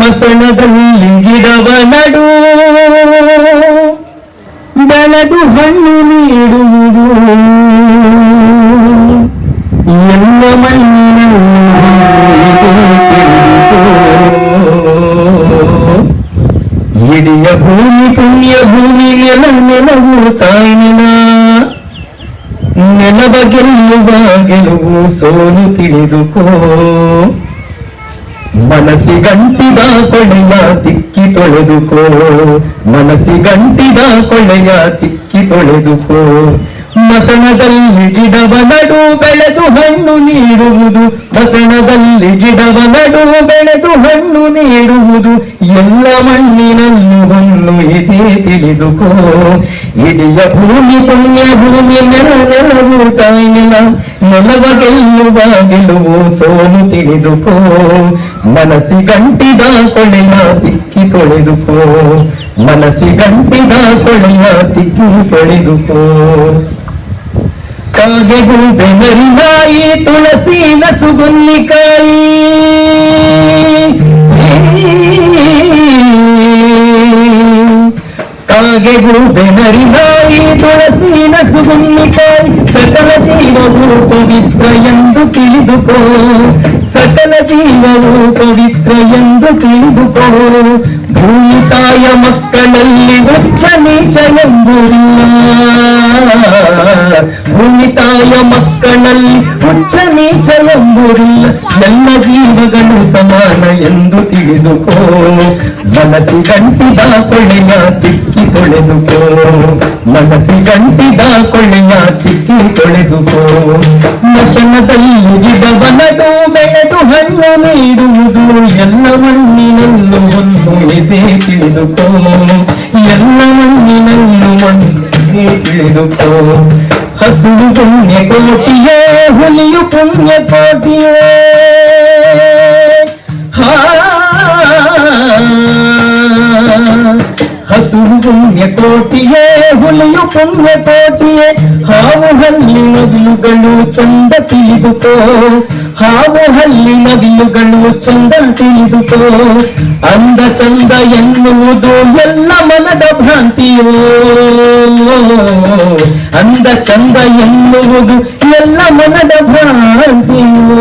ಮಸಣದಲ್ಲಿ ಗಿಡವ ನಡು. ಬೆಳೆದು ಹಣ್ಣು ನೀಡುವುದು. ಎಲ್ಲ ಮಣ್ಣಿನ ಇಡಿಯ ಭೂಮಿ ಪುಣ್ಯ ಭೂಮಿ ನೆಲ ನೆಲವು ತಾಯಿನ ನೆಲವ ಗೆಲ್ಲುವ ಗೆಲುವು ಸೋಲು ತಿಳಿದುಕೋ. ಮನಸ್ಸಿಗಂಟಿದ ಕೊಳೆಯ ತಿಕ್ಕಿ ತೊಳೆದುಕೋ ಮನಸ್ಸಿಗಂಟಿದ ಕೊಳೆಯ ತಿಕ್ಕಿ ತೊಳೆದುಕೋ ಮಸಣದಲ್ಲಿ ಗಿಡವ ನಡು ಬೆಳೆದು ಹಣ್ಣು ನೀಡುವುದು. ಮಸಣದಲ್ಲಿ ಗಿಡವ ನಡು ಬೆಳೆದು ಹಣ್ಣು ನೀಡುವುದು. ಎಲ್ಲ ಮಣ್ಣಿನಲ್ಲೂ ಹಣ್ಣು ಇದೆ ತಿಳಿದುಕೋ. ಇಡಿಯ ಭೂಮಿ, ಪುಣ್ಯ ಭೂಮಿ ನೆರವು ತಾಯಿನ ನೆಲವ ಗೆಲ್ಲುವ ಗೆಲುವು ಸೋಲು ತಿಳಿದುಕೋ. ಮನಸ್ಸಿಗಂಟಿದ ಕೊಳೆಯ ತಿಕ್ಕಿ ತೊಳೆದುಕೋ. ಮನಸ್ಸಿಗಂಟಿದ ಕೊಳೆಯ ತಿಕ್ಕಿ ತೊಳೆದುಕೋ. ಕಾಗೆಗೂ ಬೆನರಿನಾಯಿ ತುಳಸಿನ ಸುಗುನ್ನಿಕಾಯಿ ಕಾಗೆಗೂ ಬೆನರಿನಾಯಿ ತುಳಸಿನ ಸುಗುನ್ನಿಕಾಯಿ ಸಕಲ ಜೀವವು ಪವಿತ್ರ ಎಂದು ತಿಳಿದುಕೋ ಸಕಲ ಜೀವವು ಪವಿತ್ರ ಎಂದು ತಿಳಿದುಕೋ ಭೂಮಿ ತಾಯ ಮಕ್ಕಳಲ್ಲಿ ಉಚ್ಚ ನೀಚ ಎಂಬುದಿಲ್ಲ ಭೂಮಿ ತಾಯ ಮಕ್ಕಳಲ್ಲಿ ಉಚ್ಚ ನೀಚ ಎಂಬುದಿಲ್ಲ ಎಲ್ಲ ಜೀವಗಳು ಸಮಾನ ಎಂದು ತಿಳಿದುಕೋ ಮನಸ್ಸಿಗಂಟಿದ ಕೊಳೆಯ ತಿಕ್ಕಿ ತೊಳೆದುಕೋ ಮನಸ್ಸಿಗಂಟಿದ ಕೊಳೆಯ ತಿಕ್ಕಿ ತೊಳೆದುಕೋ ಮಸನದಲ್ಲಿ ಗಿಡವನದು ಬೆಳೆದು ಹಣ್ಣು ನೀಡುವುದು ಎಲ್ಲ ಮಣ್ಣಿನಲ್ಲೂ ಒಂದು ಇದೆ ತಿಳಿದುಕೋ ಎಲ್ಲ ಮಣ್ಣಿನಲ್ಲೂ ಒಂದು ಇದೆ ತಿಳಿದುಕೋ ಹಸುರು ಪುಣ್ಯ ಕೋಟಿಯೇ ಹುಲಿಯು ಪುಣ್ಯ ಕೋಟಿಯೇ ಹಸುರು ಪುಣ್ಯ ಕೋಟಿಯೇ ಹುಲಿಯು ಪುಣ್ಯ ಕೋಟಿಯೇ ಹಾವು ಹಲ್ಲಿ ನವಿಲುಗಳು ಚಂದ ತಿಳಿದುಕೋ ಹಾವು ಹಲ್ಲಿ ನವಿಲುಗಳು ಚಂದ ತಿಳಿದುಕೋ ಅಂದ ಚಂದ ಎನ್ನುವುದು ಎಲ್ಲ ಮನದ ಭ್ರಾಂತಿಯೋ ಅಂದ ಚಂದ ಎನ್ನುವುದು ಎಲ್ಲ ಮನದ ಭ್ರಾಂತಿಯೋ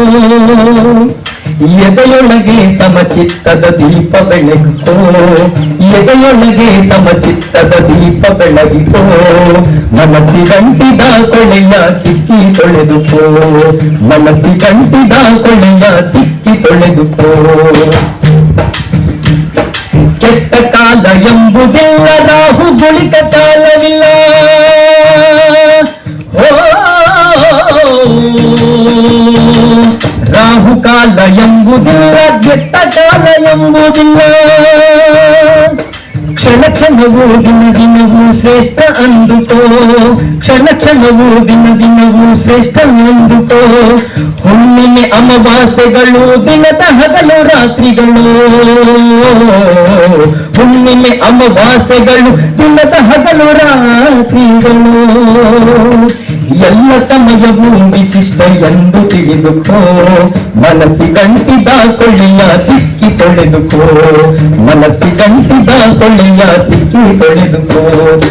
ಎದೆಯೊಳಗೆ ಸಮಚಿತ್ತದ ದೀಪ ಬೆಳಗಿಕೋ ಎದೆಯೊಳಗೆ ಸಮಚಿತ್ತದ ದೀಪ ಬೆಳಗಿಕೋ ಮನಸ್ಸಿಗಂಟಿದ ಕೊಳೆಯ ತಿಕ್ಕಿ ತೊಳೆದುಕೋ, ಮನಸ್ಸಿಗಂಟಿದ ಕೊಳೆಯ ತಿಕ್ಕಿ ತೊಳೆದುಕೋ. ಕೆಟ್ಟ ಕಾಲ ಎಂಬುದಿಲ್ಲ ಕಾಲವಿಲ್ಲ. ರಾಹು ಕಾಲ ಎಂಬುದಿಲ್ಲ ಕೆಟ್ಟ ಕಾಲ ಎಂಬುದಿಲ್ಲ ಕ್ಷಣ ಕ್ಷಣವೂ ದಿನ ದಿನವೂ ಶ್ರೇಷ್ಠ ಅಂದುಕೋ ಕ್ಷಣ ಕ್ಷಣವೂ ದಿನ ದಿನವೂ ಶ್ರೇಷ್ಠ ಅಂದುಕೋ ಹುಣ್ಣಿಮೆ ಅಮಾವಾಸ್ಯೆಗಳು ದಿನದ ಹಗಲು ರಾತ್ರಿಗಳು ಹುಣ್ಣಿಮೆ ಅಮಾವಾಸ್ಯೆಗಳು ದಿನದ ಹಗಲು ರಾತ್ರಿಗಳು ಎಲ್ಲ ಸಮಯವೂ ವಿಶಿಷ್ಟ ಎಂದು ತಿಳಿದುಕೋ. ಮನಸ್ಸಿಗಂಟಿದ ಕೊಳ್ಳಿಯ ತಿಕ್ಕಿ ತೊಳೆದುಕೋ. ಮನಸ್ಸಿಗಂಟಿದ ಕೊಳ್ಳಿಯ ತಿಕ್ಕಿ ತೊಳೆದುಕೋ.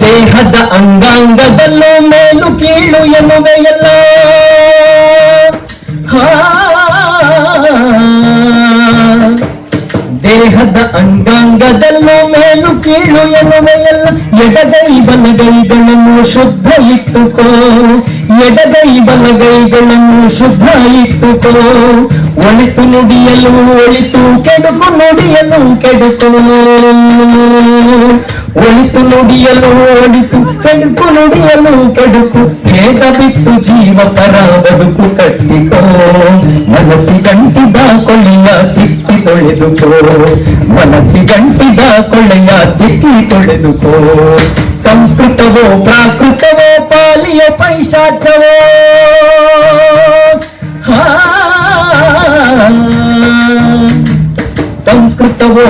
ದೇಹದ ಅಂಗಾಂಗದಲ್ಲೂ ಮೇಲು ಕೀಳು ಎನ್ನುವೆಯಲ್ಲ. ಕೀಳು ಎನ್ನುವೆಯಲ್ಲ ಎಡಗೈ ಬಲಗೈಗಳನ್ನು ಶುದ್ಧ ಇಟ್ಟುಕೋ ಎಡಗೈ ಬಲಗೈಗಳನ್ನು ಶುದ್ಧ ಇಟ್ಟುಕೋ ಒಳಿತು ನುಡಿಯಲು ಒಳಿತು ಕೆಡುಕು ನುಡಿಯಲು ಕೆಡುಕು ಒಳಿತು ನುಡಿಯಲು ಒಳಿತು ಕೆಡುಕು ನುಡಿಯಲು ಕೆಡುಕು ಭೇದ ಬಿಟ್ಟು ಜೀವ ಪರ ಬದುಕು ಕಟ್ಟಿಕೋ ಮನಸ್ಸಿಗಂಟಿದ ಕೊಳ್ಳಿಯ ತಿಕ್ಕಿ ತೊಳೆದುಕೋ ಮನಸ್ಸಿಗಂಟಿದ ಕೊಳ್ಳೆಯ ತಿಕ್ಕಿ ತೊಳೆದುಕೋ ಸಂಸ್ಕೃತವೋ ಪ್ರಾಕೃತವೋ ಪಾಲಿಯ ಪೈಶಾಚವೋ ಹಾ ಸಂಸ್ಕೃತವೋ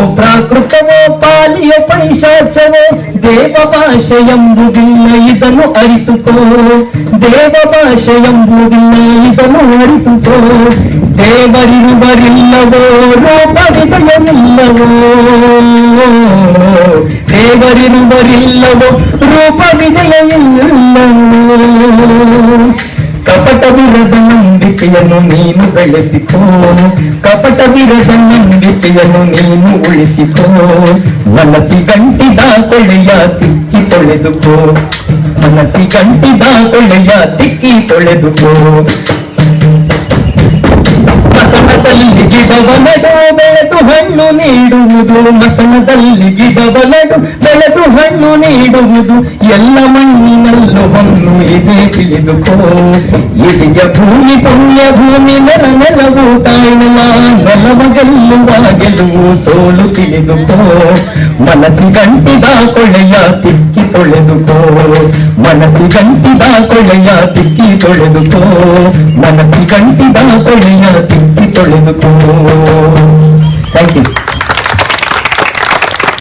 ಪ್ರಾಕೃತವೋ ಪಾಲಿಯ ಪೈಶಾಚವೋ ದೇವ ಭಾಷೆ ಎಂಬುದಿಲ್ಲ ಇದನ್ನು ಅರಿತುಕೋ ದೇವ ಭಾಷೆ ಎಂಬುದಿಲ್ಲ ಇದನ್ನು ಅರಿತುಕೋ ದೇವರಿರುವರಿಲ್ಲವೋ ರೂಪವಿದ ವಿಜಯವಿಲ್ಲವೋ ದೇವರಿರುವರಿಲ್ಲವೋ ರೂಪ ವಿಜಯ ಇಲ್ಲವೋ ಕಪಟವಿರದ ನಂಬಿಕೆಯನ್ನು ನೀನು ಬೆಳೆಸಿಕೋ. ಕಪಟವಿರದ ನಂಬಿಕೆಯನ್ನು ನೀನು ಉಳಿಸಿಕೋ. ಮನಸ್ಸಿ ಗಂಟಿದ ಕೊಳೆಯ ತಿಕ್ಕಿ ತೊಳೆದುಕೋ. ಮನಸ್ಸಿ ಗಂಟಿದ ಕೊಳೆಯ ತಿಕ್ಕಿ ತೊಳೆದುಕೋ. ಮಸಣದಲ್ಲಿ ಗಿಡವ ನಡು ಬೆಳೆದು ಹಣ್ಣು ನೀಡುವುದು ಮಸಣದಲ್ಲಿ ಗಿಡವ ನಡು ಬೆಳೆದು ಹಣ್ಣು ನೀಡುವುದು ಎಲ್ಲ ಮಣ್ಣಿನಲ್ಲೂ ಹೊನ್ನು ಇದೆ ತಿಳಿದುಕೋ ಇಡಿಯ ಭೂಮಿ ಪುಣ್ಯ ಭೂಮಿ ನೆಲ ನೆಲವು ತಾಯ್ನಲ ನೆಲವ ಗೆಲ್ಲುವ ಗೆಲುವು ಸೋಲು ತಿಳಿದುಕೋ ಮನಸ್ಸಿ ಗಂಟಿದ ಕೊಳೆಯ ತಿಕ್ಕಿ ತೊಳೆದುಕೋ ಮನಸ್ಸಿ ಗಂಟಿದ ಕೊಳೆಯ ತಿಕ್ಕಿ ತೊಳೆದುಕೋ ಮನಸ್ಸಿ ಗಂಟಿದ ಕೊಳೆಯ ತಿಕ್ಕಿ தொழுது போவோம் தேங்க்யூ